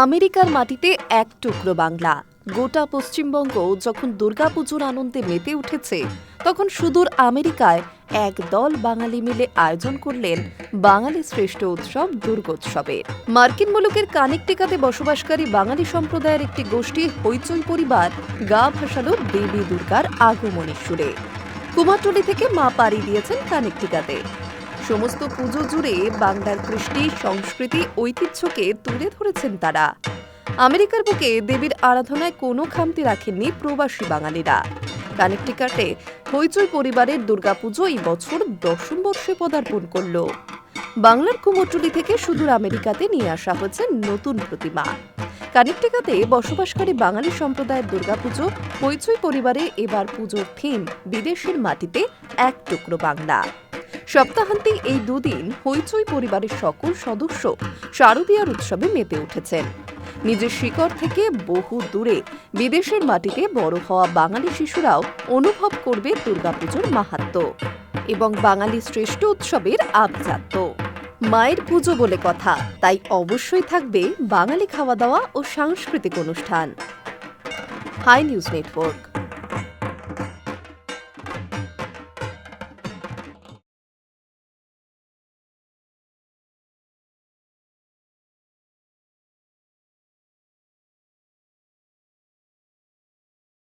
আমেরিকার মাটিতে এক টুকরো বাংলা। গোটা পশ্চিমবঙ্গ যখন দুর্গাপুজোর আনন্দে মেতে উঠেছে, তখন সুদূর আমেরিকায় এক দল বাঙালি মিলে আয়োজন করলেন বাঙালি শ্রেষ্ঠ উৎসব দুর্গোৎসবের মার্কিন মুলুকের কানেকটিকাতে বসবাসকারী বাঙালি সম্প্রদায়ের একটি গোষ্ঠী হইচই পরিবার গা ভাসালো দেবী দুর্গার আগমনের সুরে। কুমারটুলি থেকে মা পাড়ি দিয়েছেন কানেকটিকাতে। সমস্ত পুজো জুড়ে বাংলার কৃষ্টি, সংস্কৃতি, ঐতিহ্যকে তুলে ধরেছেন তারা। আমেরিকার বুকে দেবীর আরাধনায় কোনো খামতি রাখেননি প্রবাসী বাঙালিরা। কানেকটিকাটে হইচই পরিবারের দুর্গাপুজো এই বছর দশম বর্ষে পদার্পণ করল। বাংলার কুমোরটুলি থেকে সুদূর আমেরিকাতে নিয়ে আসা হয়েছে নতুন প্রতিমা। কানেকটিকাতে বসবাসকারী বাঙালি সম্প্রদায়ের দুর্গাপুজো, হইচই পরিবারে এবার পুজোর থিম বিদেশের মাটিতে এক টুকরো বাংলা। সপ্তাহান্তে এই দুদিন হইচই পরিবারের সকল সদস্য শারদীয়ার উৎসবে মেতে উঠেছেন। নিজের শিকড় থেকে বহু দূরে বিদেশের মাটিতে বড় হওয়া বাঙালি শিশুরাও অনুভব করবে দুর্গাপুজোর মাহাত্ম্য এবং বাঙালি শ্রেষ্ঠ উৎসবের আবজাত্য মায়ের পুজো বলে কথা, তাই অবশ্যই থাকবে বাঙালি খাওয়া দাওয়া ও সাংস্কৃতিক অনুষ্ঠান। Hi news network.